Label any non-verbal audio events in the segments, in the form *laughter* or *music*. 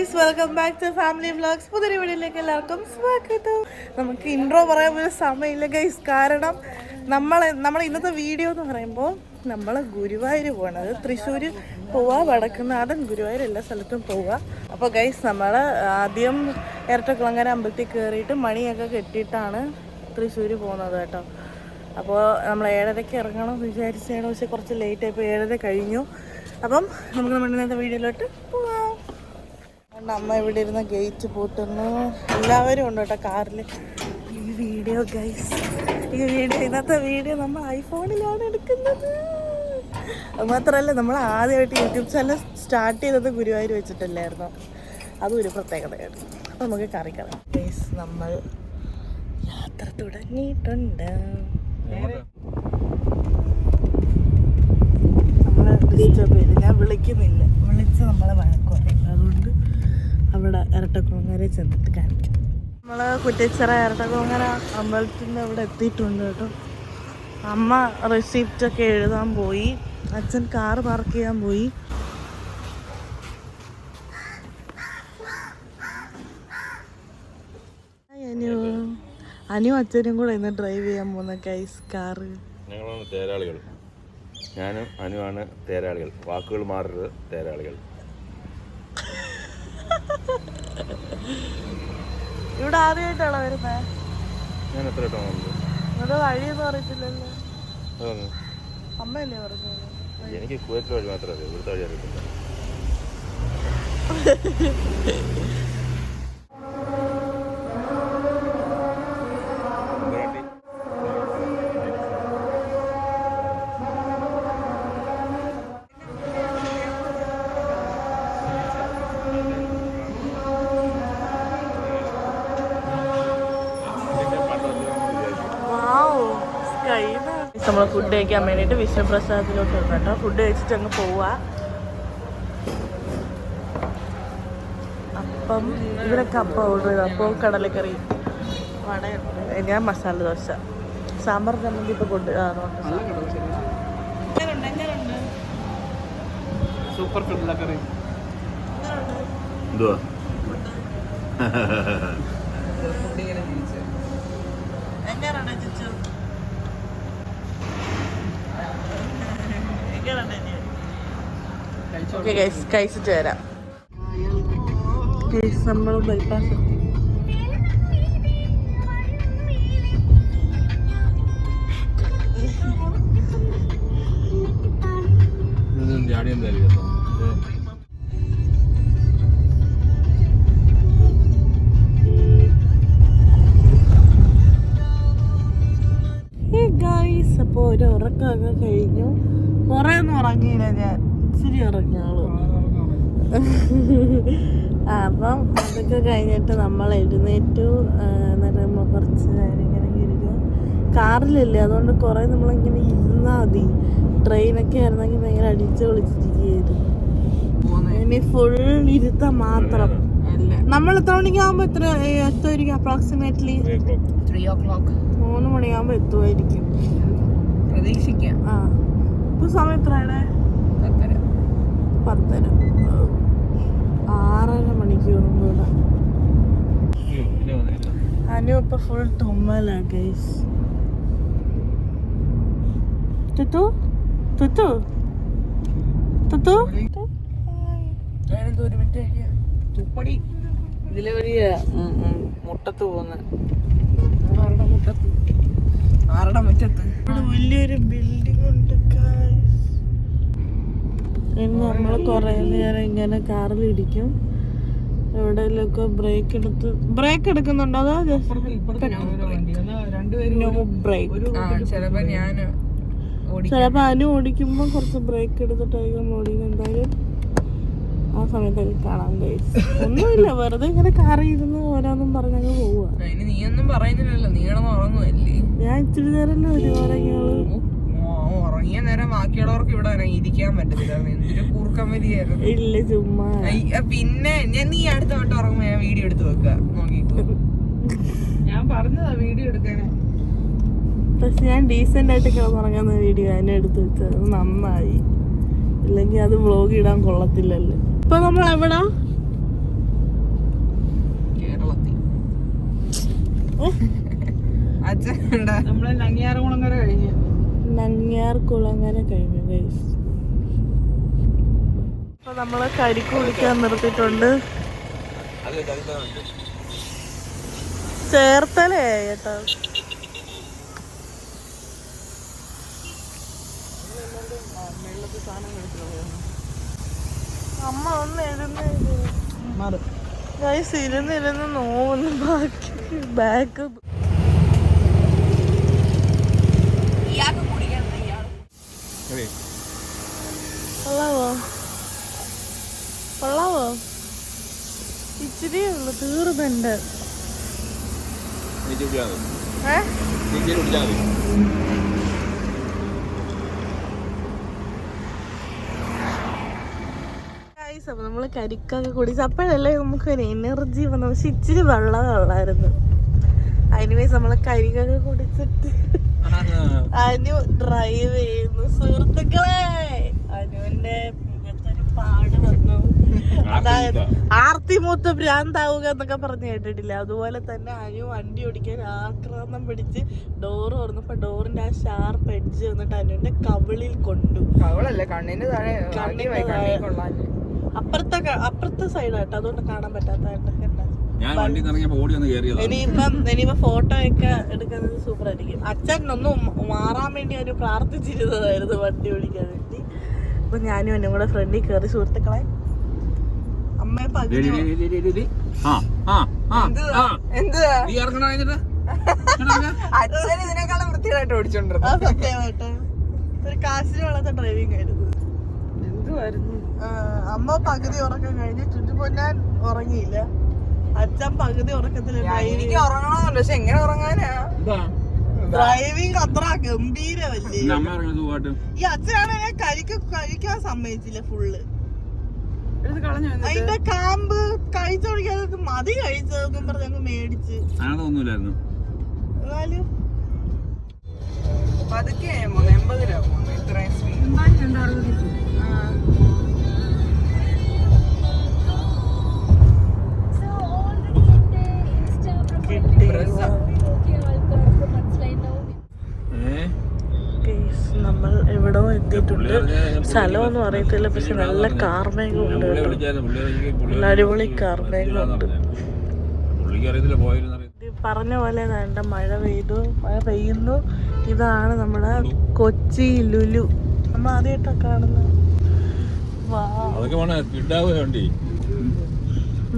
Guys welcome back to family vlogs പുതിയ വീഡിയോയിലേക്ക് എല്ലാവർക്കും സ്വാഗതം. നമുക്ക് ഇൻട്രോ പറയാൻ പോലും സമയമില്ല ഗൈസ്. കാരണം നമ്മൾ നമ്മൾ ഇന്നത്തെ വീഡിയോ എന്ന് പറയുമ്പോൾ നമ്മൾ ഗുരുവായൂർ പോകണത് തൃശ്ശൂർ പോവുക വടക്കുന്നാഥൻ ഗുരുവായൂർ എല്ലാ സ്ഥലത്തും പോവുക അപ്പോൾ ഗൈസ് നമ്മൾ ആദ്യം ഇരട്ടക്കുളങ്ങര അമ്പലത്തിൽ കയറിയിട്ട് മണിയൊക്കെ കെട്ടിയിട്ടാണ് തൃശ്ശൂർ പോകുന്നത് കേട്ടോ. അപ്പോൾ നമ്മൾ ഏഴരയ്ക്ക് ഇറങ്ങണം എന്ന് വിചാരിച്ചാണ് പക്ഷേ കുറച്ച് ലേറ്റ് ആയപ്പോൾ ഏഴര കഴിഞ്ഞു. അപ്പം നമുക്ക് നമ്മുടെ ഇന്നത്തെ വീഡിയോയിലോട്ട് പോവാം. അമ്മ ഇവിടെ ഇരുന്ന ഗേറ്റ് പൂട്ടുന്നു. എല്ലാവരും ഉണ്ട് കേട്ടോ കാറിൽ ഈ വീഡിയോ ഗൈസ് ഈ വീഡിയോ ഇന്നത്തെ വീഡിയോ നമ്മൾ ഐഫോണിലാണ് എടുക്കുന്നത്. മാത്രമല്ല നമ്മൾ ആദ്യമായിട്ട് യൂട്യൂബ് ചാനൽ സ്റ്റാർട്ട് ചെയ്തത് ഗുരുവായൂർ വെച്ചിട്ടല്ലായിരുന്നു. അതും ഒരു പ്രത്യേകതയാണ്. അപ്പോൾ നമുക്ക് കറിക്കണം ഗൈസ് നമ്മൾ യാത്ര തുടങ്ങിയിട്ടുണ്ട്. നമ്മളെ ഡിസ്റ്റർബ് ചെയ്ത്. ഞാൻ വിളിക്കുന്നില്ല. വിളിച്ച് നമ്മളെ വഴക്ക് അവിടെ ഇരട്ടക്കുളങ്ങര ചെന്നിട്ട് കാണിക്കാം. നമ്മൾ കുറ്റിച്ചിറ ഇരട്ടക്കുളങ്ങര അമ്പലത്തിന്റെ അവിടെ എത്തിയിട്ടുണ്ട് കേട്ടോ. അമ്മ റെസിപ്റ്റ് ഒക്കെ എഴുതാൻ പോയി. അച്ഛൻ കാർ പാർക്ക് ചെയ്യാൻ പോയി. ഹായ് അനു. അനു അച്ഛനും കൂടെ ഇന്ന് ഡ്രൈവ് ചെയ്യാൻ പോകുന്ന കൈസ് കാറ് ഞങ്ങളാണ് തേരാളികൾ. ഞാനും അനുവാണ് തേരാളികൾ. വാക്കുകൾ മാറരുത് തേരാളികൾ. ഇവിടെ ആദ്യമായിട്ടാണോ വരുന്നത് ഞാൻ എത്ര ഇവിടെ വഴിയൊന്നും അറിയത്തില്ലല്ലോ. അമ്മയല്ലേ പറഞ്ഞത്? എനിക്ക് കുവൈറ്റ് വഴി മാത്രമേ ഇവിടുത്തെ വഴി അറിയത്തില്ല. *laughs* കഴിക്കാൻ വേണ്ടിയിട്ട് വിഷ്ണുപ്രസാദത്തിലോട്ട് വന്നു കേട്ടോ. ഫുഡ് കഴിച്ചിട്ട് അങ്ങ് പോവുക അപ്പം ഇവിടെ അപ്പം ഓർഡർ ചെയ്തു. അപ്പോൾ കടലക്കറി വടയുണ്ട് ഞാൻ മസാല ദോശ. സാമ്പാർ ചമ്മന്തി ഇപ്പോൾ കൊണ്ട് സൂപ്പർ കടലക്കറി എന്തുവാ? എങ്ങനെയുണ്ട് ചിച്ചു? ഓക്കെ ഗൈസ് കഴിച്ചിട്ട് വരാം. ഗൈസ് നമ്മൾ ബൈപ്പാസ് എത്തി. *laughs* ജാടി എന്തായാലും അതൊക്കെ കഴിഞ്ഞിട്ട് നമ്മൾ എഴുന്നേറ്റു. എന്നിട്ട് നമ്മൾ കുറച്ച് നേരം ഇങ്ങനെ ഇരിക്കും കാറിലല്ലേ അതുകൊണ്ട് കുറേ നമ്മളിങ്ങനെ ഇരുന്നാൽ മതി. ട്രെയിനൊക്കെ ആയിരുന്നെങ്കിൽ ഭയങ്കര അടിച്ച് വിളിച്ചിരിക്കുകയായിരുന്നു ഇനി ഫുൾ ഇരുത്തം മാത്രം. നമ്മൾ എത്ര മണിക്കാകുമ്പോൾ എത്ര എത്തുമായിരിക്കും അപ്രോക്സിമേറ്റ്ലി ത്രീ ഓ ക്ലോക്ക് മൂന്ന് മണിയാകുമ്പോൾ എത്തുമായിരിക്കും പ്രതീക്ഷിക്കാം. ആ. ഇപ്പൊ സമയം എത്രയാണ്? പത്തര. പത്തര. ആറര മണിക്കൂർ പോലെ അനു ഇപ്പൊ ഫുൾ തുമ്മലാ ഗൈസ് തുത്തു? തുത്തു? തുത്തു? ഞാനെന്തോ ഒരു മിനിറ്റ് തുപ്പടി. ഇതിലെ വലിയ മുട്ടത്ത് പോകുന്ന. ആരുടെ മുട്ടത്ത്? ആരുടെ മുറ്റത്ത്? ഇവിടെ വലിയൊരു ബിൽഡിംഗ് ഉണ്ട് guys. ഇനി നമ്മൾ കുറേ നേരം ഇങ്ങനെ കാറിൽ ഇടിക്കും എവിടെയെങ്കിലൊക്കെ ബ്രേക്ക് എടുത്ത് ബ്രേക്ക് എടുക്കുന്നുണ്ടോ അതോ ചിലപ്പോ ഞാൻ ചിലപ്പോ അനു ഓടിക്കുമ്പോ കുറച്ച് ബ്രേക്ക് എടുത്തിട്ടായിരിക്കും ഓടിക്കും എന്തായാലും ആ സമയത്തൊക്കെ കാണാൻ കഴിയും ഒന്നുമില്ല വെറുതെ ഇങ്ങനെ കാറി ഇരുന്ന് ഓരോന്നും പറഞ്ഞങ്ങ് പോവുക നീ ഒന്നും പറയുന്നില്ലല്ലോ. നീ ഉറങ്ങുമല്ലേ ഞാൻ ഇച്ചിരി നേരം ഒരു ഓരങ്ങൾ ഓ, ഉറങ്ങിയ നേരം ബാക്കിയുള്ളവർക്ക് ഇവിടെ ഇരിക്കാൻ പറ്റത്തില്ല. എന്തൊരു കൂർക്കം വലിയായിരുന്നു ഇല്ല ചുമ്മാ. പിന്നെ ഞാൻ നീ അടുത്ത വട്ടം ഉറങ്ങുമ്പോ ഞാൻ വീഡിയോ എടുത്ത് വെക്ക നോക്കിക്കോ. ഞാൻ പറഞ്ഞതാ വീഡിയോ എടുക്കാനെ. പക്ഷെ ഞാൻ ഡീസെന്റ് ആയിട്ട് കിടന്നുറങ്ങുന്ന വീഡിയോ അതിനെ എടുത്ത് വെച്ചത്. നന്നായി. ഇല്ലെങ്കിൽ അത് വ്ളോഗ് ഇടാൻ കൊള്ളത്തില്ലല്ലോ. ഇപ്പൊ നമ്മൾ എവിടെ? കേരളത്തിൽ. അച്ഛൻ നമ്മൾ നങ്ങിയാറുകുളം വരെ കഴിഞ്ഞു. നങ്ങ്യാർ കുളങ്ങര കഴിഞ്ഞു ഗൈസ് അപ്പൊ നമ്മൾ കരിക്ക് കുളിക്കാൻ നിർത്തിയിട്ടുണ്ട്. ചേർത്തലേ കേട്ടോ അമ്മ ഒന്ന് ഗൈസ് ഇരുന്ന് ഇരുന്ന് നോവുന്നു. ബാക്കി ബാക്ക് കൊള്ളാവോ കൊള്ളാവോ ഇച്ചിരി ഉള്ളു തീർന്നുണ്ട് അപ്പൊ നമ്മൾ കരിക്കൊക്കെ കുടിച്ച് അപ്പോഴല്ലേ നമുക്ക് ഒരു എനർജി വന്നു പക്ഷെ ഇച്ചിരി വെള്ളം വെള്ളമായിരുന്നു അതിനുവേസ് നമ്മൾ കരിക്കൊക്കെ കുടിച്ചിട്ട് അനു ഡ്രൈവ് ചെയ്യുന്നു. സുഹൃത്തുക്കളെ അനുവിന്റെ മുഖത്തൊരു പാട് വന്നു. അതായത് ആർത്തി മൂത്ത് ഭ്രാന്താവുക എന്നൊക്കെ പറഞ്ഞു കേട്ടിട്ടില്ല? അതുപോലെ തന്നെ അനു വണ്ടി ഓടിക്കാൻ ആക്രമണം പിടിച്ച് ഡോർ തുറന്നപ്പോ ഡോറിന്റെ ആ ഷാർപ്പ് എഡ്ജ് വന്നിട്ട് അനുവിന്റെ കവിളിൽ കൊണ്ടു. കവിളല്ലേ? കണ്ണിന്റെ താഴെ. അപ്പുറത്തെ അപ്പുറത്തെ സൈഡായിട്ട് അതുകൊണ്ട് കാണാൻ പറ്റാത്ത ഞാൻ വണ്ടി ഇറങ്ങിയപ്പോ ഓടി വന്ന് കയറിയതാണ് ഇനിയിപ്പം ഇനിയിപ്പോ ഫോട്ടോ ഒക്കെ എടുക്കുന്നത് സൂപ്പർ ആയിരിക്കും. അച്ഛൻ ഒന്ന് മാറാൻ വേണ്ടി അവർ പ്രാർത്ഥിച്ചിരുന്നതായിരുന്നു വണ്ടി ഓടിക്കാൻ വേണ്ടി. അപ്പൊ ഞാനും എന്നെ കൂടെ ഫ്രണ്ടിൽ കയറി സുഹൃത്തുക്കളെ. അമ്മയെ പകുതി ആ ആ ആ ആ. എന്തുവാ? നീ ഇറങ്ങണ കഴിഞ്ഞിട്ട് അച്ഛൻ ഇതിനേക്കാളും വൃത്തിയായിട്ട് ഓടിച്ചോണ്ടിരുന്നു സത്യമായിട്ട്. ഒരു കാശിന് വളർത്ത ഡ്രൈവിംഗ് ആയിരുന്നു. എന്തുവായിരുന്നു? അമ്മ പകുതി ഉറക്കം കഴിഞ്ഞ് ചുറ്റുപൊന്നാൻ ഉറങ്ങിയില്ല. അച്ഛൻ പകുതി ഉറക്കത്തിൽ എനിക്ക് ഉറങ്ങണമെന്നുണ്ട് പക്ഷെ എങ്ങനെ ഉറങ്ങാനാ? ഡ്രൈവിംഗ് അത്ര ഗംഭീരമല്ലേ? ഈ അച്ഛനാണ് എന്നെ കഴിക്ക കഴിക്കാൻ സമ്മതിച്ചില്ല ഫുള്ള് അതിന്റെ കാമ്പ് കഴിച്ചോടിക്കാതെ മതി കഴിച്ചതെന്നും പറഞ്ഞ് അങ്ങ് മേടിച്ച്. അങ്ങനൊന്നുമില്ലായിരുന്നു എന്നാലും സ്ഥലമൊന്നും അറിയത്തില്ല പക്ഷെ നല്ല കാർമേഘമുണ്ട് നല്ല അടിപൊളി കാർമേഘം ഉണ്ട്. പുള്ളിക്ക് അറിയത്തില്ല പോയിരുന്നു ഈ പറഞ്ഞ പോലെ വേണ്ട മഴ പെയ്തു. മഴ പെയ്യുന്നു. ഇതാണ് നമ്മുടെ കൊച്ചി ലുലു. നമ്മൾ ആദ്യമായിട്ടാണ് കാണുന്നത്.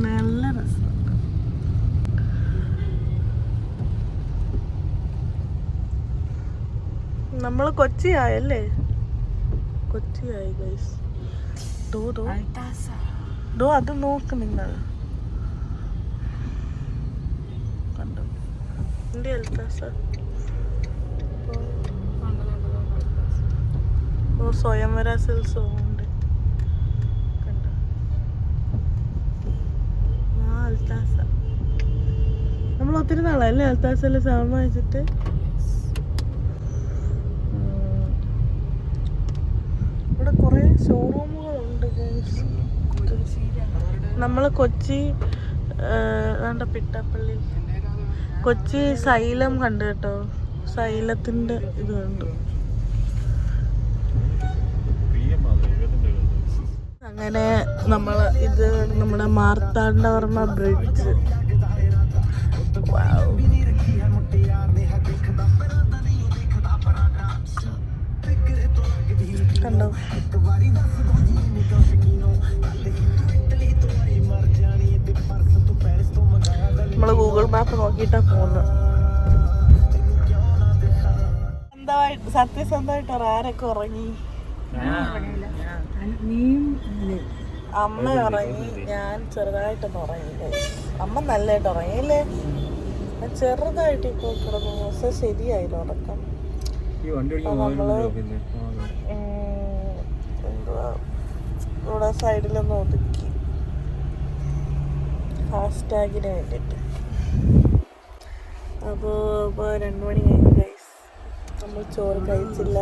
നല്ല രസം. നമ്മൾ കൊച്ചിയായല്ലേ? കൊച്ചിയായി ഗൈസ് ദോ ദോ. ദോ അത് നോക്ക് നിങ്ങൾ. കണ്ടു? എന്റെ അൽത്താസ ഓ സ്വയംവര സിൽസോ ഉണ്ട് കണ്ടോ? ആ അൽത്താസ നമ്മൾ ഒത്തിരി നാളല്ലേ അൽത്താസയിൽ സാമ വെച്ചിട്ട് ഉം. ഇവിടെ കുറെ ഷോറൂമുകളുണ്ട് നമ്മൾ കൊച്ചി വേണ്ട പിട്ടപ്പള്ളി. കൊച്ചി സൈലം കണ്ടു കേട്ടോ. സൈലത്തിന്റെ ഇത് കണ്ടു. അങ്ങനെ നമ്മൾ ഇത് നമ്മുടെ മാർത്താണ്ഡവർമ്മ ബ്രിഡ്ജ്. കണ്ടോ? നമ്മൾ ഗൂഗിൾ മാപ്പ് നോക്കിയിട്ടാ പോകുന്നത് സ്വന്തമായിട്ട് സത്യസന്ധമായിട്ട് ആരൊക്കെ ഉറങ്ങി? അമ്മ ഉറങ്ങി. ഞാൻ ചെറുതായിട്ടൊന്ന് ഉറങ്ങി അമ്മ നല്ലതായിട്ട് ഉറങ്ങിയല്ലേ ചെറുതായിട്ട് ഇപ്പൊ കിടന്നു. ശരിയായില്ല ഉറക്കം. നമ്മൾ ഉം, എന്തുവാ ഇവിടെ സൈഡിലൊന്ന് ഒതുക്കി. ഫാസ്റ്റാഗിന് വേണ്ടിയിട്ട് അപ്പോൾ ഇപ്പോൾ രണ്ട് മണി കഴിഞ്ഞു ഗൈസ് നമ്മൾ ചോറ് കഴിച്ചില്ല.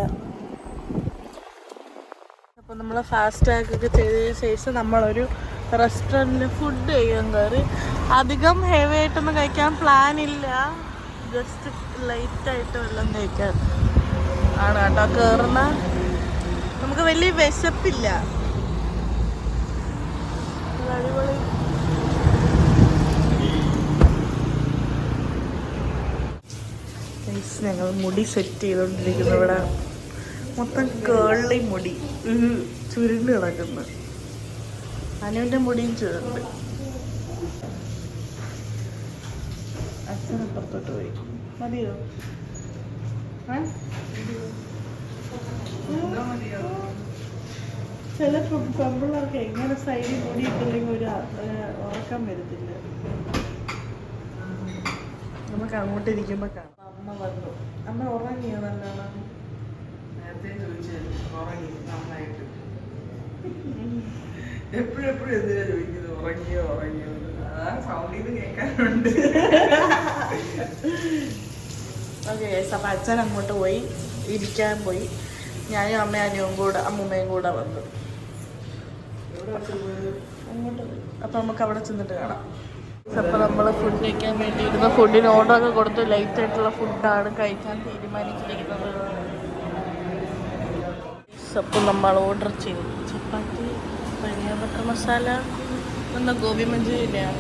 അപ്പോൾ നമ്മൾ ഫാസ്റ്റാഗൊക്കെ ചെയ്തതിന് ശേഷം നമ്മളൊരു റെസ്റ്റോറന്റിൽ ഫുഡ് കഴിക്കാൻ കയറി അധികം ഹെവി ആയിട്ടൊന്നും കഴിക്കാൻ പ്ലാൻ ഇല്ല. ജസ്റ്റ് ലൈറ്റായിട്ട് വെള്ളം കഴിക്കാൻ ആണ് കേട്ടോ കയറുന്ന നമുക്ക് വലിയ വിശപ്പില്ല. ഞങ്ങൾ മുടി സെറ്റ് ചെയ്തോണ്ടിരിക്കുന്നു ഇവിടെ. മൊത്തം കേളി മുടി. ചുരുണ്ട് കിടക്കുന്നു. അനുവിന്റെ മുടിയും ചുരുണ്ട്. അച്ഛൻ അപ്പുറത്തോട്ട് പോയി. മതിയോ? ഏ? ചില പെമ്പിള്ളേർക്ക് എങ്ങനെ സൈഡിൽ കൂടിയിട്ടില്ലെങ്കിൽ ഇട്ടില്ലെങ്കിൽ ഒരു ഉറക്കം വരത്തില്ല. നമുക്ക് അങ്ങോട്ട് ഇരിക്കുമ്പോ കാണാം. അമ്മ വന്നു. അമ്മ ഉറങ്ങിയോ നല്ലോണം? നേരത്തെ ചോദിച്ചു ഉറങ്ങി നന്നായിട്ട്. എപ്പോഴെപ്പോഴും എന്തിനാ ചോദിക്കുന്നത്? ഉറങ്ങിയോ ഉറങ്ങിയോ? സൗണ്ടിൽ നിന്ന് കേൾക്കാനുണ്ട്. ഓക്കെ അപ്പം അച്ഛൻ അങ്ങോട്ട് പോയി ഇരിക്കാൻ പോയി. ഞാനും അമ്മയും അനിയും കൂടെ അമ്മൂമ്മയും കൂടെ വന്നു. അപ്പം നമുക്ക് അവിടെ ചെന്നിട്ട് കാണാം. അപ്പോൾ നമ്മൾ ഫുഡ് കഴിക്കാൻ വേണ്ടി ഇരുന്ന ഫുഡിന് ഓർഡറൊക്കെ കൊടുത്ത്. ലൈറ്റ് ആയിട്ടുള്ള ഫുഡാണ് കഴിക്കാൻ തീരുമാനിച്ചിരിക്കുന്നത്. അപ്പം നമ്മൾ ഓർഡർ ചെയ്തു. ചപ്പാത്തി പനീർ ബട്ടർ മസാല എന്താ ഗോബി മഞ്ചൂരിയൻ.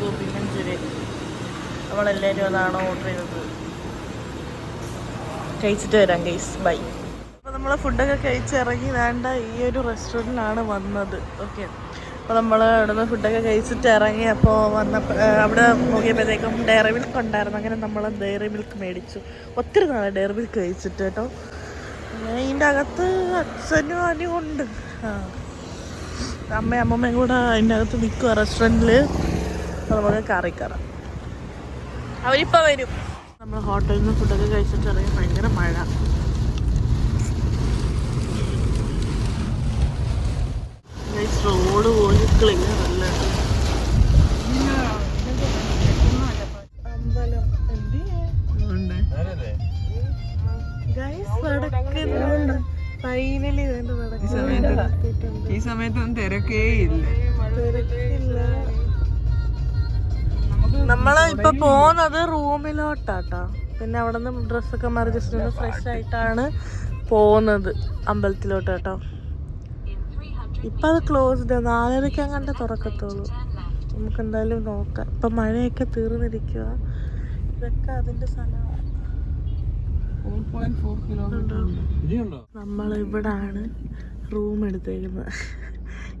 ഗോബി മഞ്ചൂരിയൻ. നമ്മളെല്ലാവരും അതാണ് ഓർഡർ ചെയ്തത്. കഴിച്ചിട്ട് വരാം ഗൈസ് ബൈ അപ്പോൾ നമ്മൾ ഫുഡൊക്കെ കഴിച്ചിറങ്ങി വേണ്ട ഈ ഒരു റെസ്റ്റോറന്റിലാണ് വന്നത്. ഓക്കെ അപ്പോൾ നമ്മൾ അവിടെ നിന്ന് ഫുഡൊക്കെ കഴിച്ചിട്ട് ഇറങ്ങി അപ്പോൾ വന്നപ്പോൾ അവിടെ നോക്കിയപ്പോഴത്തേക്കും ഡയറി മിൽക്ക് ഉണ്ടായിരുന്നു. അങ്ങനെ നമ്മൾ ഡയറി മിൽക്ക് മേടിച്ചു. ഒത്തിരി നാളെ ഡയറി മിൽക്ക് കഴിച്ചിട്ട് കേട്ടോ. അങ്ങനെ ഇതിന്റെ അകത്ത് അച്ഛനും അനിയും ഉണ്ട്. ആ. അമ്മയും അമ്മമ്മയും കൂടെ അതിന്റെ അകത്ത് നിൽക്കുക റെസ്റ്റോറന്റിൽ നമുക്ക് കറി കയറാം അവരിപ്പോൾ വരും. നമ്മൾ ഹോട്ടലിൽ നിന്ന് ഫുഡൊക്കെ കഴിച്ചിട്ട് ഇറങ്ങി. ഭയങ്കര മഴ. റോഡ് പോലും ക്ലിയർ അല്ല അമ്പലം ഫൈനലി ഈ സമയത്തൊന്നും തിരക്കേ ഇല്ല. നമ്മൾ ഇപ്പൊ പോന്നത് റൂമിലോട്ടാട്ടാ. പിന്നെ അവിടെ നിന്ന് ഡ്രസ്സൊക്കെ മാറി ജസ്റ്റ് ഒന്ന് ഫ്രഷ് ആയിട്ടാണ് പോകുന്നത് അമ്പലത്തിലോട്ട് കേട്ടോ. ഇപ്പൊ അത് ക്ലോസ്ഡ് നാലരയ്ക്ക് അങ്ങാണ്ട് തുറക്കത്തുള്ളൂ. നമുക്ക് എന്തായാലും നോക്കാം. ഇപ്പൊ മഴയൊക്കെ തീർന്നിരിക്കുക ഇതൊക്കെ അതിന്റെ സ്ഥലമാണ്. ഇവിടാണ് റൂം എടുത്തേക്കുന്നത്.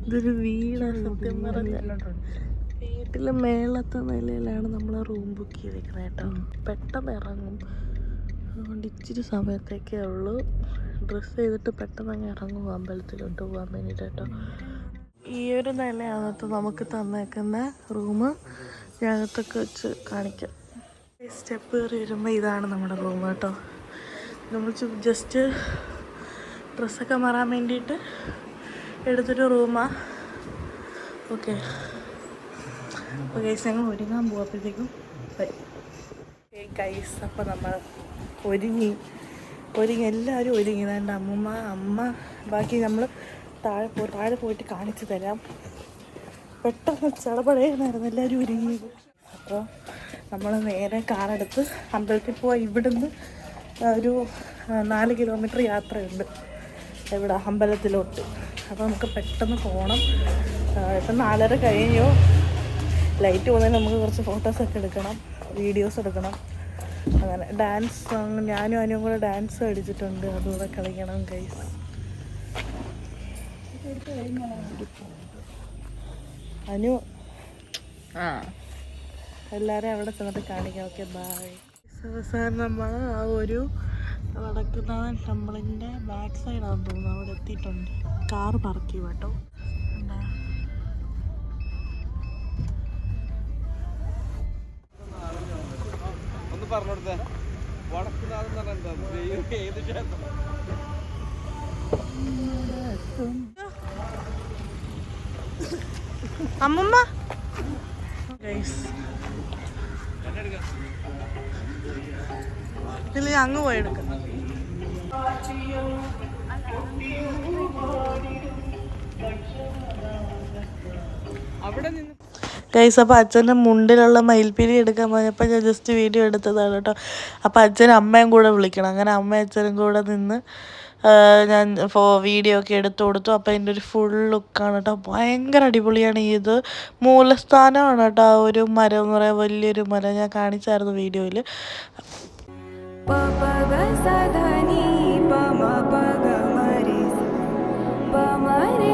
ഇതൊരു വീടാണ് സത്യം പറഞ്ഞ വീട്ടിലെ മേളത്തെ നിലയിലാണ് നമ്മൾ റൂം ബുക്ക് ചെയ്തേക്കുന്നത് കേട്ടോ. പെട്ടെന്ന് ഇറങ്ങും. അതുകൊണ്ട് ഇച്ചിരി സമയത്തേക്കേ ഉള്ളൂ. ഡ്രസ്സ് ചെയ്തിട്ട് പെട്ടെന്ന് അങ്ങ് ഇറങ്ങും അമ്പലത്തിലോട്ട് പോകാൻ വേണ്ടിയിട്ട് കേട്ടോ ഈ ഒരു നിലയാകത്ത് നമുക്ക് തന്നേക്കുന്ന റൂം. ഞാനകത്തൊക്കെ വെച്ച് കാണിക്കാം. സ്റ്റെപ്പ് കയറി വരുമ്പോൾ ഇതാണ് നമ്മുടെ റൂം കേട്ടോ. നമ്മൾ ജസ്റ്റ് ഡ്രസ്സൊക്കെ മാറാൻ വേണ്ടിയിട്ട് എടുത്തൊരു റൂമാ. ഓക്കെ ഓക്കെ ഞങ്ങൾ ഒരുങ്ങാൻ പോയപ്പോഴത്തേക്കും ഗൈസ് അപ്പോൾ നമ്മൾ ഒരുങ്ങി. ഒരുങ്ങി എല്ലാവരും ഒരുങ്ങി. എന്റെ അമ്മമ്മ അമ്മ. ബാക്കി നമ്മൾ താഴെ പോ താഴെ പോയിട്ട് കാണിച്ചു തരാം. പെട്ടെന്ന് ചടപടയായിരുന്നു എല്ലാവരും ഒരുങ്ങിയത് അപ്പോൾ നമ്മൾ നേരെ കാറെടുത്ത് അമ്പലത്തിൽ പോയി ഇവിടുന്ന് ഒരു നാല് കിലോമീറ്റർ യാത്രയുണ്ട്. ഇവിടെ അമ്പലത്തിലോട്ട്. അപ്പോൾ നമുക്ക് പെട്ടെന്ന് പോകണം ഇപ്പം നാലര കഴിഞ്ഞു. ലൈറ്റ് പോകുന്നതിന് നമുക്ക് കുറച്ച് ഫോട്ടോസൊക്കെ എടുക്കണം. വീഡിയോസ് എടുക്കണം. അങ്ങനെ ഡാൻസ് ഞാനും അനുവും കൂടെ ഡാൻസ് അടിച്ചിട്ടുണ്ട് അതുകൂടെ കളിക്കണം ഗൈസ് അനു ആ. എല്ലാവരും അവിടെ ചെന്നിട്ട് കാണിക്കാം. ഓക്കെ ബായ് അവസാനം നമ്മൾ ആ ഒരു നടക്കുന്ന ടെമ്പിളിന്റെ ബാക്ക് സൈഡാണെന്ന് തോന്നുന്നു. അവിടെ എത്തിയിട്ടുണ്ട്. കാർ പാർക്ക് ചെയ്യും കേട്ടോ. ഒന്ന് എന്ന് പറഞ്ഞാൽ എന്താ? ഏത് ക്ഷേത്രം? അമ്മമ്മ. ഇതിൽ അങ്ങ് പോയി എടുക്കാം. അവിടെ നിന്ന് ഗൈസ് അപ്പോൾ അച്ഛന്റെ മുണ്ടിലുള്ള മയിൽപ്പിരി എടുക്കാൻ പോയപ്പോൾ ഞാൻ ജസ്റ്റ് വീഡിയോ എടുത്തതാണ് കേട്ടോ. അപ്പോൾ അച്ഛൻ അമ്മയും കൂടെ വിളിക്കണം. അങ്ങനെ അമ്മയും അച്ഛനും കൂടെ നിന്ന് ഞാൻ ഫോ വീഡിയോ ഒക്കെ എടുത്തു കൊടുത്തു. അപ്പോൾ അതിന്റെ ഒരു ഫുൾ ലുക്കാണ് കേട്ടോ. ഭയങ്കര അടിപൊളിയാണ് ഇത്. മൂലസ്ഥാനമാണ് കേട്ടോ. ആ ഒരു മരം എന്ന് പറയാൻ വലിയൊരു മരം. ഞാൻ കാണിച്ചായിരുന്നു വീഡിയോയിൽ സാധാനി പമ പഗമരി പമരി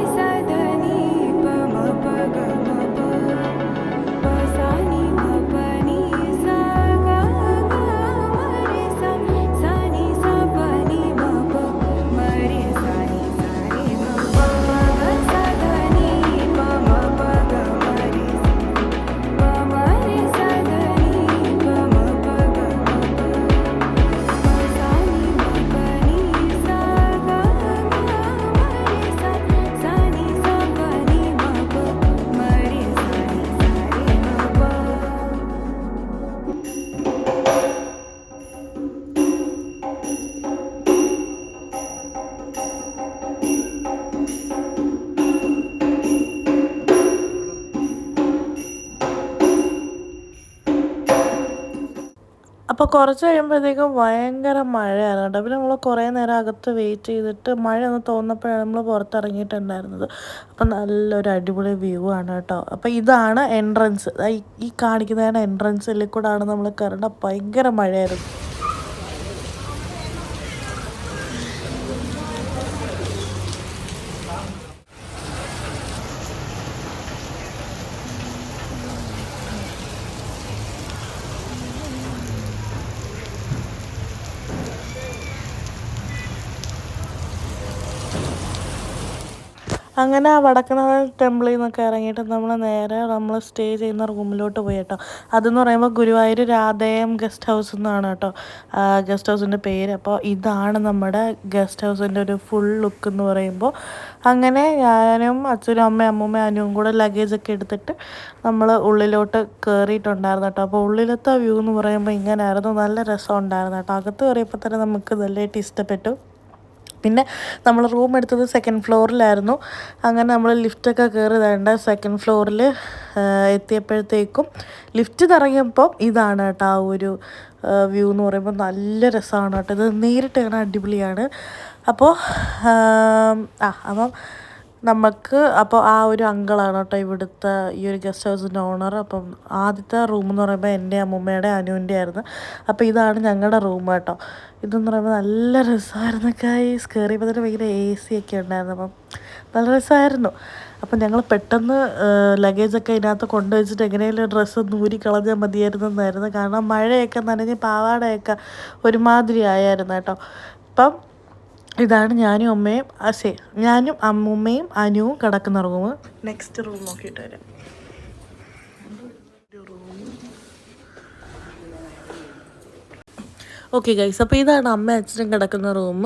അപ്പോൾ കുറച്ച് കഴിയുമ്പോഴത്തേക്കും ഭയങ്കര മഴയാണ് കേട്ടോ. പിന്നെ നമ്മൾ കുറേ നേരം അകത്ത് വെയിറ്റ് ചെയ്തിട്ട് മഴ ഒന്ന് തോന്നപ്പോഴാണ് നമ്മൾ പുറത്തിറങ്ങിയിട്ടുണ്ടായിരുന്നത്. അപ്പം നല്ലൊരു അടിപൊളി വ്യൂ ആണ് കേട്ടോ. അപ്പോൾ ഇതാണ് എൻട്രൻസ് ഈ കാണിക്കുന്നതാണ് എൻട്രൻസിൽ കൂടെ കൂടാണ് നമ്മൾ കയറേണ്ടത് ഭയങ്കര മഴയായിരുന്നു. അങ്ങനെ ആ വടക്കനാഥ ടെമ്പിളിൽ നിന്നൊക്കെ ഇറങ്ങിയിട്ട് നമ്മൾ നേരെ നമ്മൾ സ്റ്റേ ചെയ്യുന്ന റൂമിലോട്ട് പോയി കേട്ടോ. അതെന്ന് പറയുമ്പോൾ ഗുരുവായൂർ രാധേയം ഗസ്റ്റ് ഹൗസ് എന്നാണ് കേട്ടോ. ഗസ്റ്റ് ഹൗസിന്റെ പേര്. അപ്പോൾ ഇതാണ് നമ്മുടെ ഗസ്റ്റ് ഹൗസിന്റെ ഒരു ഫുൾ ലുക്ക് എന്ന് പറയുമ്പോൾ അങ്ങനെ ഞാനും അച്ഛനും അമ്മയും അമ്മൂമ്മയും അനുവും കൂടെ ലഗേജൊക്കെ എടുത്തിട്ട് നമ്മൾ ഉള്ളിലോട്ട് കയറിയിട്ടുണ്ടായിരുന്നു കേട്ടോ. അപ്പോൾ ഉള്ളിലത്തെ വ്യൂ എന്ന് പറയുമ്പോൾ ഇങ്ങനെയായിരുന്നു നല്ല രസം ഉണ്ടായിരുന്നു കേട്ടോ. അകത്ത് കയറിയപ്പോൾ തന്നെ നമുക്ക് നല്ലതായിട്ട് ഇഷ്ടപ്പെട്ടു പിന്നെ നമ്മൾ റൂം എടുത്തത് സെക്കൻഡ് ഫ്ലോറിലായിരുന്നു അങ്ങനെ നമ്മൾ ലിഫ്റ്റൊക്കെ കയറി തേണ്ട സെക്കൻഡ് ഫ്ലോറിൽ എത്തിയപ്പോഴത്തേക്കും ലിഫ്റ്റ് തിറങ്ങിയപ്പം ഇതാണ് കേട്ടോ ആ ഒരു വ്യൂ എന്ന് പറയുമ്പോൾ നല്ല രസമാണ് കേട്ടോ. ഇത് നേരിട്ട് കാണാൻ അടിപൊളിയാണ്. അപ്പോൾ ആ അപ്പം നമുക്ക് അപ്പോൾ ആ ഒരു അങ്കിളാണ് കേട്ടോ ഇവിടുത്തെ ഈ ഒരു ഗസ്റ്റ് ഹൗസിന്റെ ഓണർ അപ്പം ആദ്യത്തെ റൂം എന്ന് പറയുമ്പോൾ എന്റെ അമ്മൂമ്മയുടെ അനുവിന്റെ ആയിരുന്നു. അപ്പോൾ ഇതാണ് ഞങ്ങളുടെ റൂം കേട്ടോ. ഇതെന്ന് പറയുമ്പോൾ നല്ല രസമായിരുന്നു കൈസ് കയറിയപ്പോൾ തന്നെ ഭയങ്കര എ സി ഒക്കെ ഉണ്ടായിരുന്നു. അപ്പം നല്ല രസമായിരുന്നു. അപ്പം ഞങ്ങൾ പെട്ടെന്ന് ലഗേജൊക്കെ ഇതിനകത്ത് കൊണ്ടുവച്ചിട്ട് എങ്ങനെയെങ്കിലും ഡ്രസ്സ് നൂരി കളഞ്ഞാൽ മതിയായിരുന്നു എന്നായിരുന്നു. കാരണം മഴയൊക്കെ നനഞ്ഞ് പാവാടയൊക്കെ ഒരുമാതിരി ആയായിരുന്നു കേട്ടോ. അപ്പം ഇതാണ് ഞാനും അമ്മയും അസേ ഞാനും അമ്മൂമ്മയും അനുവും കിടക്കുന്ന റൂം നെക്സ്റ്റ് റൂം നോക്കിയിട്ട് വരാം. ഓക്കെ ഗൈസ് അപ്പോൾ ഇതാണ് അമ്മ അച്ഛനും കിടക്കുന്ന റൂം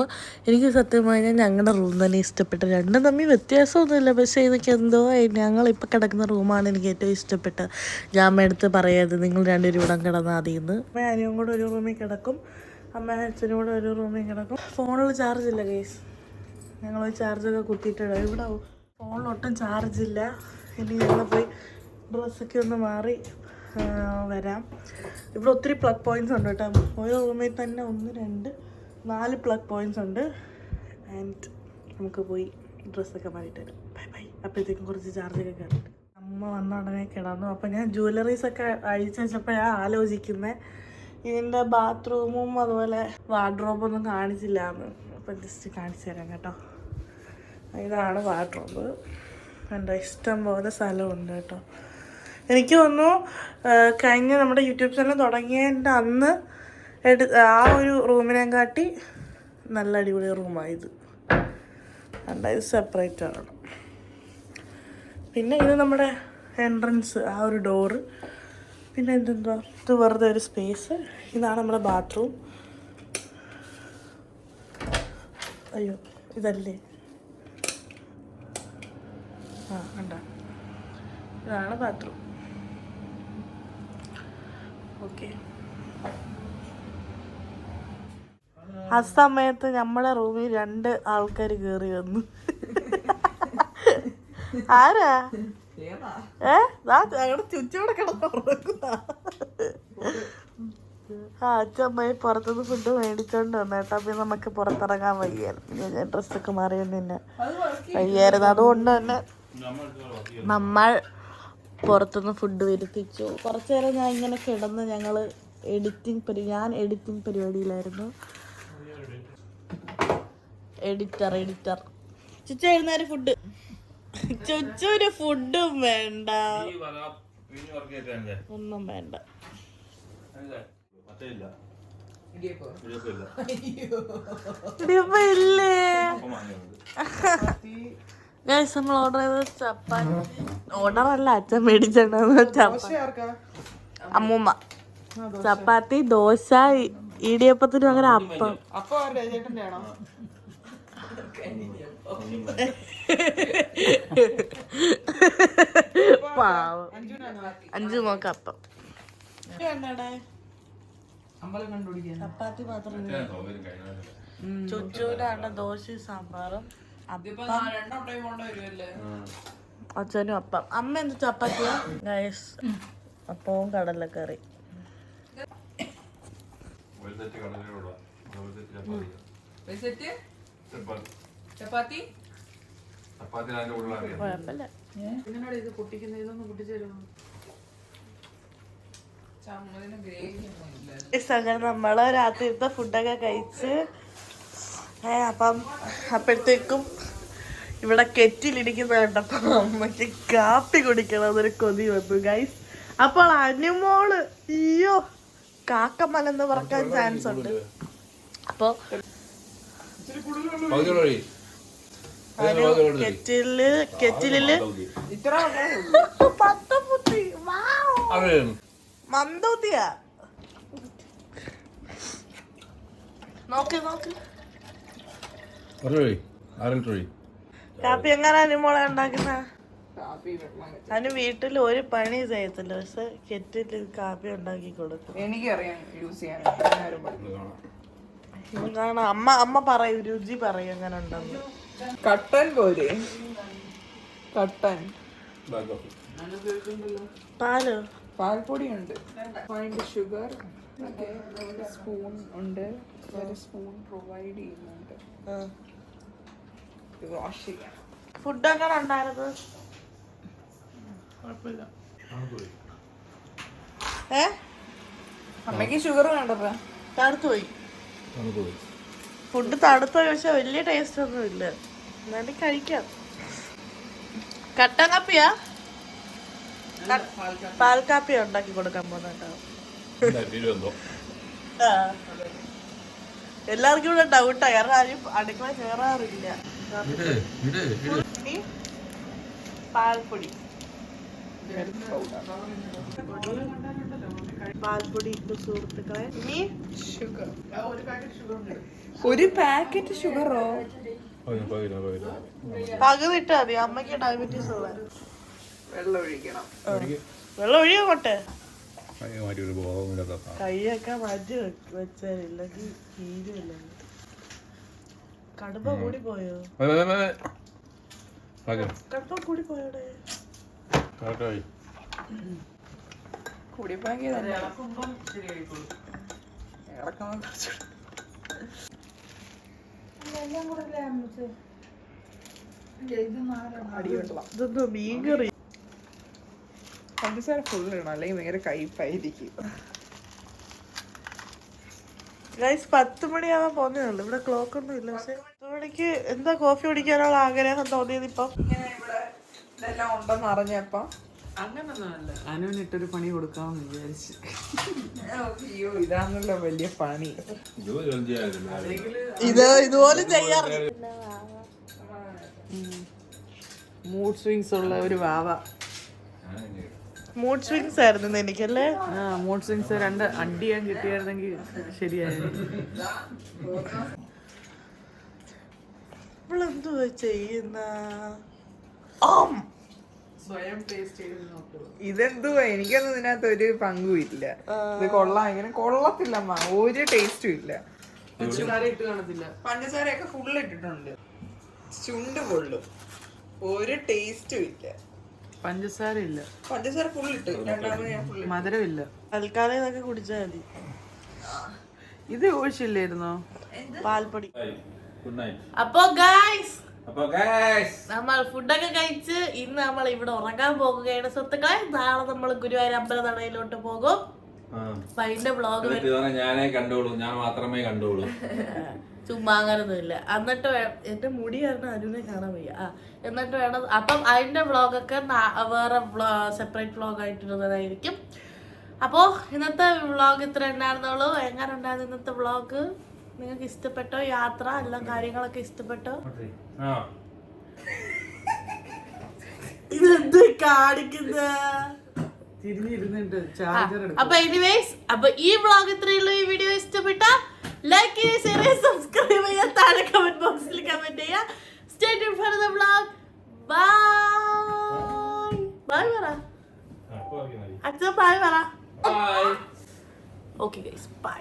എനിക്ക് സത്യം പറഞ്ഞാൽ ഞങ്ങളുടെ റൂം തന്നെ ഇഷ്ടപ്പെട്ടു രണ്ടും തമ്മിൽ വ്യത്യാസമൊന്നുമില്ല. പക്ഷേ ഇതൊക്കെ എന്തോ ഞങ്ങളിപ്പോൾ കിടക്കുന്ന റൂമാണ് എനിക്ക് ഏറ്റവും ഇഷ്ടപ്പെട്ടത്. ഞാൻ അമ്മ എടുത്ത് പറയാതെ നിങ്ങൾ രണ്ടുപേരും ഇവിടെ കിടന്നാൽ മതിയെന്ന്. അമ്മ അനിയും കൂടെ ഒരു റൂമിൽ കിടക്കും. അമ്മ കൂടെ ഒരു റൂമിൽ കിടക്കും. ഫോണിൽ ചാർജ് ഇല്ല ഗൈസ് ഞങ്ങൾ ചാർജൊക്കെ കുത്തിയിട്ടില്ല ഇവിടെ ഫോണിലൊട്ടും ചാർജില്ല ഇനി ഞങ്ങൾ പോയി ഡ്രസ്സൊക്കെ ഒന്ന് മാറി വരാം. ഇവിടെ ഒത്തിരി പ്ലഗ് പോയിന്റ്സ് ഉണ്ട് കേട്ടോ. ഒരു റൂമിൽ തന്നെ ഒന്ന് രണ്ട് നാല് പ്ലഗ് പോയിന്റ്സ് ഉണ്ട്. ആൻഡ് നമുക്ക് പോയി ഡ്രസ്സൊക്കെ മാറിയിട്ട് വരാം. ബൈ ബൈ അപ്പോഴത്തേക്കും കുറച്ച് ചാർജൊക്കെ കയറിയിട്ട് അമ്മ വന്ന ഉടനെ കിടന്നു. അപ്പം ഞാൻ ജ്വല്ലറീസൊക്കെ അഴിച്ചു വെച്ചപ്പോഴാണ് ആലോചിക്കുന്നത് ഇതിന്റെ ബാത്റൂമും അതുപോലെ വാർഡ്രോബൊന്നും കാണിച്ചില്ല എന്ന് അപ്പം ജസ്റ്റ് കാണിച്ചു തരാം കേട്ടോ. ഇതാണ് വാർഡ്രോബ്. എന്റെ ഇഷ്ടം പോലെ സ്ഥലമുണ്ട് കേട്ടോ. എനിക്ക് തോന്നുന്നു കഴിഞ്ഞ നമ്മുടെ യൂട്യൂബ് ചാനൽ തുടങ്ങിയതിന്റെ അന്ന് എടു ആ ഒരു റൂമിനെ കാട്ടി നല്ല അടിപൊളി റൂമായത് കണ്ട ഇത് സെപ്പറേറ്റ് ആണ്. പിന്നെ ഇത് നമ്മുടെ എൻട്രൻസ് ആ ഒരു ഡോറ് പിന്നെ എന്തെന്താ ഇത് വെറുതെ ഒരു സ്പേസ് ഇതാണ് നമ്മുടെ ബാത്റൂം അയ്യോ ഇതല്ലേ? ആ കണ്ട? ഇതാണ് ബാത്റൂം ഓക്കെ ആ സമയത്ത് നമ്മുടെ റൂമിൽ രണ്ട് ആൾക്കാർ കയറി വന്നു. ആരാ? ഏ? ദാ ഞങ്ങളുടെ ചുറ്റോടെ കിടന്നുറങ്ങുന്ന ആ അച്ഛമ്മയെ പുറത്തുനിന്ന് ഫുഡ് മേടിച്ചോണ്ട് വന്നേട്ടാ. പിന്നെ നമുക്ക് പുറത്തിറങ്ങാൻ വയ്യായിരുന്നു ഞാൻ ഡ്രസ്സൊക്കെ മാറിയോണ്ട് തന്നെ വയ്യായിരുന്നു. അതുകൊണ്ട് തന്നെ നമ്മൾ പുറത്തുനിന്ന് ഫുഡ് വരുത്തിച്ചു. കുറച്ചു നേരം ഞാൻ ഇങ്ങനെ കിടന്ന് ഞങ്ങൾ എഡിറ്റിംഗ് പരി ഞാൻ എഡിറ്റിംഗ് പരിപാടിയിലായിരുന്നു. എഡിറ്റർ എഡിറ്റർ എഴുന്നേരം ഫുഡ് ചുച്ചൊരു ഫുഡും വേണ്ട. ഒന്നും വേണ്ട. ഗൈസ് നമ്മൾ ഓർഡർ ചെയ്തത് ചപ്പാത്തി. ഓർഡർ അല്ല അച്ഛൻ മേടിച്ചിട്ടുണ്ടെന്ന് ചപ്പാത്തി. അമ്മൂമ്മ. ചപ്പാത്തി ദോശ ഇടിയപ്പത്തിന് അങ്ങനെ അപ്പം. അപ്പം *laughs* പാവം. അഞ്ചു നോക്ക് അപ്പം. അമ്പലം കണ്ടുപിടിക്കാൻ ചപ്പാത്തി മാത്രം ചുച്ചൂരാണ് ദോശയും സാമ്പാറും. അച്ഛനും അപ്പം. അമ്മ എന്ത് ചപ്പാത്തിയാ? ഗൈസ് അപ്പവും കടലക്കറി. സെറ്റ് ചപ്പാത്തി കുഴപ്പമില്ല. ഇത് ഇതൊന്ന് പൊട്ടിച്ചു തരുമോ? ചമ്മതിന് ഗ്രേവി ഒന്നും ഇല്ല. ഗൈസ് അങ്ങനെ നമ്മൾ രാത്രിത്തെ ഫുഡൊക്കെ കഴിച്ച് ഏ അപ്പം അപ്പോഴത്തേക്കും ഇവിടെ കെറ്റിലിരിക്കുന്ന കണ്ടപ്പോ അമ്മയ്ക്ക് കാപ്പി കുടിക്കണം എന്നൊരു കൊതി വന്നു ഗൈസ് അപ്പോൾ അനുമോൾ അയ്യോ കാക്കമലെന്ന് പറക്കാൻ ചാൻസ് ഉണ്ട്. കെറ്റിൽ കെറ്റിലിൽ. മന്ദൂത്തിയാ നോക്ക് നോക്ക്. കാപ്പി എങ്ങനെ അനുമോളെ ഉണ്ടാക്കുന്ന? വെച്ച്. വീട്ടിൽ ഒരു പണി ചെയ്യത്തില്ല പക്ഷെ കെറ്റിൽ കാപ്പി ഉണ്ടാക്കി കൊടുക്കും. എനിക്കറിയാം യൂസ് ചെയ്യാൻ. കാണാം അമ്മ അമ്മ പറയും രുചി പറയും എങ്ങനെ ഉണ്ടെന്ന്. കട്ടൻ പോരെ. കട്ടൻ. പാൽ? പാൽപ്പൊടി ഉണ്ട് പോയിന്റ് ഷുഗർ സ്പൂൺ ഉണ്ട്. ഒരു സ്പൂൺ പ്രൊവൈഡ് ചെയ്യുന്നുണ്ട്. വാഷ് ചെയ്യാം. ഫുഡ് എങ്ങനെ ഉണ്ടായിരുന്നു ഏ? അമ്മയ്ക്ക് ഷുഗർ വേണ്ടത് തണുത്തു പോയി. ഫുഡ് തണുത്ത പക്ഷെ വലിയ ടേസ്റ്റ് ഒന്നും ഇല്ല. എന്നാലും കഴിക്കാം. കട്ടൻ കാപ്പിയാ പാൽ കാപ്പി ഉണ്ടാക്കി കൊടുക്കാൻ പോകുന്നുണ്ടോ. എല്ലാവർക്കും ഇവിടെ ഡൗട്ടാ കാരണം ആരും അടുക്കള കയറാറില്ല പാൽപ്പൊടി. പാൽപ്പൊടി ഇട്ടു സുഹൃത്തുക്കളെ. ഇനി ഷുഗർ ഒരു പാക്കറ്റ് ഷുഗറോ പകുതിട്ടാ മതി. അമ്മയ്ക്ക് ഡയബറ്റീസ് ഉള്ള. വെള്ളം ഒഴിക്കണം വെള്ളം ഒഴിയോട്ടെ കൈയൊക്കെ മാറ്റി വെച്ചാലില്ലെങ്കിൽ തീരുമില്ല കടുപ്പ കൂടി പോയോ കടുപ്പ കൂടി പോയോടെ തന്നെ ഇതെന്തോ മീൻകറി പഞ്ചസാര അല്ലെങ്കിൽ ഭയങ്കര കയ്പായിരിക്കും. ഗൈസ് പത്ത് മണിയാവാൻ പോകുന്നേ ഇവിടെ ക്ലോക്ക് ഒന്നും ഇല്ല. പക്ഷെ പത്ത് മണിക്ക് എന്താ കോഫി കുടിക്കാനുള്ള ആഗ്രഹം തോന്നിയത് ഇപ്പം? ഇങ്ങനെ ഇവിടെ ഇതെല്ലാം ഉണ്ടെന്ന് അറിഞ്ഞപ്പം അനുവിനിട്ടൊരു പണി കൊടുക്കാമെന്ന് വിചാരിച്ച്. അയ്യോ ഇതാണല്ലോ വലിയ പണി. ഇത് ഇതുപോലെ ചെയ്യാറ്. മൂഡ് സ്വിങ്സ് ഉള്ള ഒരു വാവ. മൂഡ് സ്വിങ്സ് ആയിരുന്നു എനിക്കല്ലേ? ആ മൂഡ് സ്വിങ്സ് രണ്ട് അടി ഞാൻ കിട്ടിയായിരുന്നെങ്കിൽ ശരിയായിരുന്നു. ഇവളെന്തുവാ ചെയ്യുന്ന? ആം. സ്വയം ടേസ്റ്റ് ചെയ്ത് നോക്കുക ഇതെന്തുവാ എനിക്കൊന്നും ഇതിനകത്ത് ഒരു പങ്കും ഇല്ല. ഇത് കൊള്ളാം ഇങ്ങനെ കൊള്ളത്തില്ലമ്മ ഒരു ടേസ്റ്റും ഇല്ല. പഞ്ചസാര ഇട്ട് കാണത്തില്ല. പഞ്ചസാരയൊക്കെ ഫുൾ ഇട്ടിട്ടുണ്ട്. ചുണ്ട് കൊള്ളും ഒരു ടേസ്റ്റും ഇല്ല. പഞ്ചസാര ഇല്ല. പഞ്ചസാര ഫുൾ ഇട്ട്. രണ്ടാമത് ഞാൻ ഫുൾ മധുരമില്ല തൽക്കാലം ഇതൊക്കെ കുടിച്ചാൽ മതി. ഇത് ഒഴിച്ചില്ലായിരുന്നോ പാൽപ്പൊടി. അപ്പോ ഗായ്സ് ഗൈസ് നമ്മൾ ഫുഡൊക്കെ കഴിച്ച് ഇന്ന് നമ്മൾ ഇവിടെ ഉറങ്ങാൻ പോകുകയാണ്. സുഹൃത്തുക്കളെ നാളെ നമ്മൾ ഗുരുവായൂർ അമ്പല നടയിലോട്ട് പോകും അപ്പൊ അതിന്റെ വ്ളോഗ് ഞാനേ കണ്ടോളൂ. ഞാൻ മാത്രമേ കണ്ടോളൂ. *laughs* ചുമ്മാങ്ങനൊന്നുമില്ല എന്നിട്ട് എന്റെ മുടി കാരണം അരുണെ കാണാൻ വയ്യ. ആ എന്നിട്ട് വേണം അപ്പം അതിന്റെ വ്ളോഗൊക്കെ വേറെ സെപ്പറേറ്റ് വ്ളോഗ് ആയിട്ടുള്ളതായിരിക്കും അപ്പോൾ ഇന്നത്തെ വ്ളോഗ് ഇത്ര ഉണ്ടായിരുന്നുള്ളൂ എങ്ങനെ ഉണ്ടായിരുന്നു ഇന്നത്തെ വ്ളോഗ് നിങ്ങൾക്ക് ഇഷ്ടപ്പെട്ടോ? യാത്ര എല്ലാം കാര്യങ്ങളൊക്കെ ഇഷ്ടപ്പെട്ടോ? ഇതെന്ത് കാണിക്കുന്നത് ചാർജർ അപ്പൊ എനിവേസ് അപ്പൊ ഈ വ്ളോഗ് ഇത്രയുള്ള. ഈ വീഡിയോ ഇഷ്ടപ്പെട്ട ലൈക്ക് ചെയ്യുക ഷെയർ ചെയ്യുക സബ്സ്ക്രൈബ് ചെയ്യുക. താഴെ കമന്റ് ബോക്സിൽ കമന്റ് ചെയ്യുക. Stay tune for the vlog bye bye പറ അച്ഛൻ ബൈ പറ ഓക്കെ ഗൈസ് ബൈ